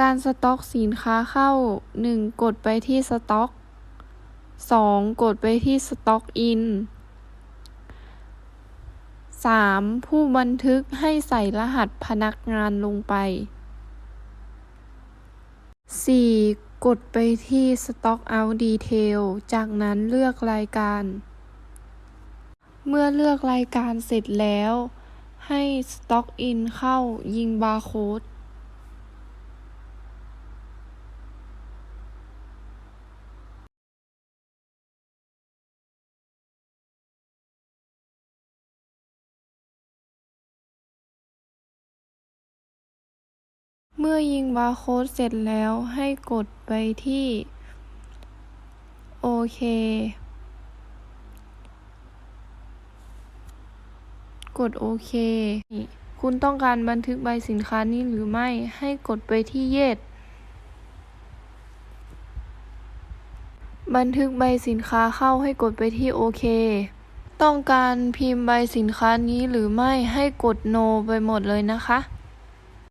การสต็อกสินค้าเข้า 1. กดไปที่สต็อก 2. กดไปที่สต็อกอิน 3. ผู้บันทึกให้ใส่รหัสพนักงานลงไป 4. กดไปที่ Stock Out Detail จากนั้นเลือกรายการ เมื่อเลือกรายการเสร็จแล้ว ให้ Stock In เข้ายิงบาร์โค้ด เมื่อยิงบาร์โค้ดเสร็จแล้วให้กดไปที่ โอเค กดโอเค คุณต้องการบันทึกใบสินค้านี้หรือไม่ ให้กดไปที่ Yes บันทึกใบสินค้าเข้าให้กดไปที่โอเค ต้องการพิมพ์ใบสินค้านี้หรือไม่ให้กด No ไปหมดเลยนะคะ